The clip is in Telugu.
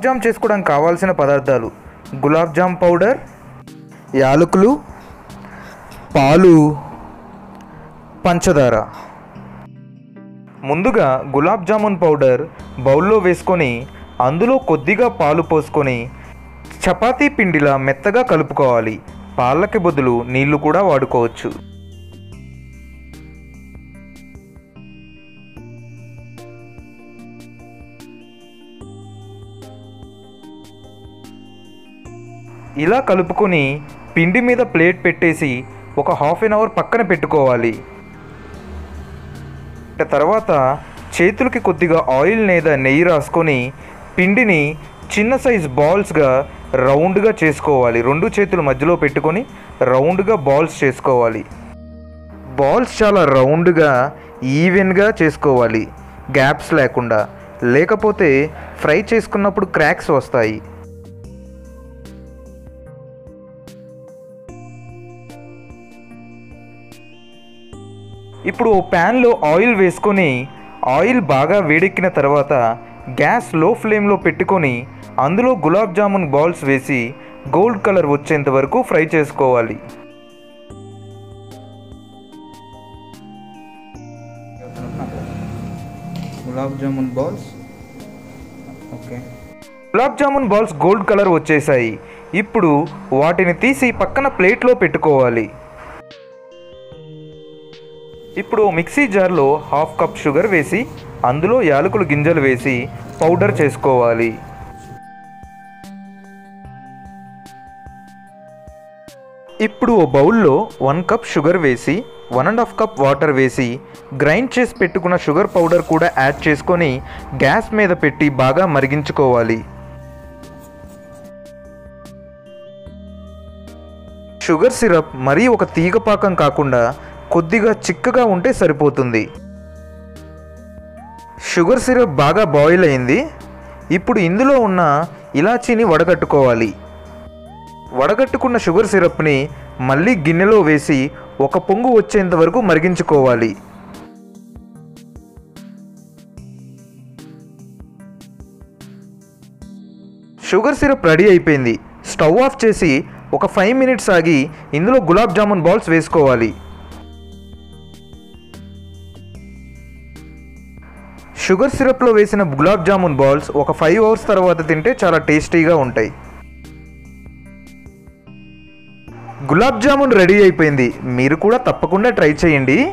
గులాబ్ జామ్ చేసుకోవడానికి కావాల్సిన పదార్థాలు. గులాబ్ జామ్ పౌడర్ యాలకులు పాలు పంచదార. ముందుగా గులాబ్ జామున్ పౌడర్ బౌల్లో వేసుకొని అందులో కొద్దిగా పాలు పోసుకొని చపాతీ పిండిలా మెత్తగా కలుపుకోవాలి. పాలకి బదులు నీళ్ళు కూడా వాడుకోవచ్చు. ఇలా కలుపుకొని పిండి మీద ప్లేట్ పెట్టేసి ఒక హాఫ్ అన్ అవర్ పక్కన పెట్టుకోవాలి. తర్వాత చేతులకి కొద్దిగా ఆయిల్ లేదా నెయ్యి రాసుకొని పిండిని చిన్న సైజ్ బాల్స్గా రౌండ్గా చేసుకోవాలి. రెండు చేతుల మధ్యలో పెట్టుకొని రౌండ్గా బాల్స్ చేసుకోవాలి. బాల్స్ చాలా రౌండ్గా ఈవెన్గా చేసుకోవాలి. గ్యాప్స్ లేకుండా. లేకపోతే ఫ్రై చేసుకున్నప్పుడు క్రాక్స్ వస్తాయి. ఇప్పుడు ప్యాన్లో ఆయిల్ వేసుకొని ఆయిల్ బాగా వేడెక్కిన తర్వాత గ్యాస్లో ఫ్లేమ్లో పెట్టుకొని అందులో గులాబ్ జామున్ బాల్స్ వేసి గోల్డ్ కలర్ వచ్చేంత వరకు ఫ్రై చేసుకోవాలి. Gulab jamun balls? Okay. Gulab jamun balls gold colour వచ్చేసాయి. ఇప్పుడు వాటిని తీసి పక్కన ప్లేట్లో పెట్టుకోవాలి. ఇప్పుడు మిక్సీ జార్లో హాఫ్ కప్ షుగర్ వేసి అందులో యాలకులు గింజలు వేసి పౌడర్ చేసుకోవాలి. ఇప్పుడు ఓ బౌల్లో వన్ కప్ షుగర్ వేసి one and half cup water వేసి గ్రైండ్ చేసి పెట్టుకున్న షుగర్ పౌడర్ కూడా యాడ్ చేసుకొని గ్యాస్ మీద పెట్టి బాగా మరిగించుకోవాలి. షుగర్ సిరప్ మరీ ఒక తీగ పాకం కాకుండా కొద్దిగా చిక్కగా ఉంటే సరిపోతుంది. షుగర్ సిరప్ బాగా బాయిల్ అయింది. ఇప్పుడు ఇందులో ఉన్న ఇలాచీని వడగట్టుకోవాలి. వడగట్టుకున్న షుగర్ సిరప్ని మళ్ళీ గిన్నెలో వేసి ఒక పొంగు వచ్చేంత వరకు మరిగించుకోవాలి. షుగర్ సిరప్ రెడీ అయిపోయింది. స్టవ్ ఆఫ్ చేసి ఒక ఫైవ్ మినిట్స్ ఆగి ఇందులో గులాబ్ జామున్ బాల్స్ వేసుకోవాలి. షుగర్ సిరప్లో వేసిన గులాబ్ జామున్ బాల్స్ ఒక ఫైవ్ అవర్స్ తర్వాత తింటే చాలా టేస్టీగా ఉంటాయి. గులాబ్ జామున్ రెడీ అయిపోయింది. మీరు కూడా తప్పకుండా ట్రై చేయండి.